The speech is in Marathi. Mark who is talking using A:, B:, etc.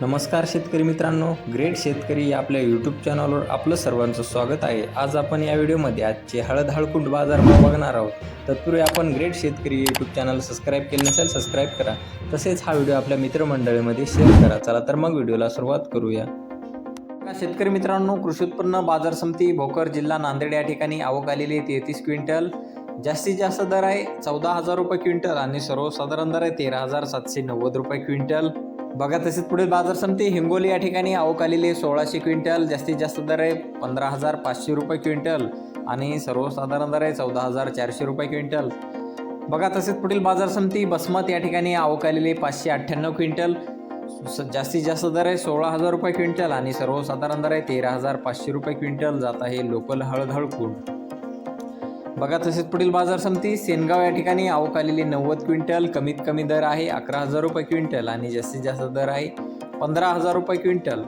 A: नमस्कार शेतकरी मित्रांनो ग्रेट शेतकरी या आपल्या यूट्यूब चॅनलवर आपलं सर्वांचं स्वागत आहे. आज आपण या व्हिडिओमध्ये आजचे हळद हळकुंड बाजारभाव बघणार आहोत. तत्पूर्वी आपण ग्रेट शेतकरी यूट्यूब चॅनल सबस्क्राईब केले नसेल सबस्क्राईब करा. तसेच हा व्हिडिओ आपल्या मित्रमंडळीमध्ये शेअर करा. चला तर मग व्हिडिओला सुरुवात करूया. शेतकरी मित्रांनो कृषी उत्पन्न बाजार समिती भोकर जिल्हा नांदेड या ठिकाणी आवक आलेली आहे तेहतीस क्विंटल. जास्तीत जास्त दर आहे चौदा हजार रुपये क्विंटल आणि सर्वसाधारण दर आहे तेरा हजार सातशे नव्वद रुपये क्विंटल. बघा तसेच पुढील बाजार समिती हिंगोली या ठिकाणी आवक आलेली सोळाशे क्विंटल जास्तीत जास्त दर आहे पंधरा हजार पाचशे रुपये क्विंटल आणि सर्वसाधारण दर आहे चौदा हजार चारशे रुपये क्विंटल. बघा तसेच पुढील बाजार समिती बसमत या ठिकाणी आवक आलेली पाचशे अठ्ठ्याण्णव क्विंटल स- जास्तीत जास्त दर आहे सोळा हजार रुपये क्विंटल आणि सर्वसाधारण दर आहे तेरा हजार पाचशे रुपये क्विंटल जात आहे लोकल हळद हळकूड बघा तसेच पुढील बाजार समिती सेनगाव या ठिकाणी आवक आलेली नव्वद क्विंटल कमीत कमी दर आहे अकरा हजार रुपये क्विंटल आणि जास्तीत जास्त दर आहे पंधरा हजार रुपये क्विंटल.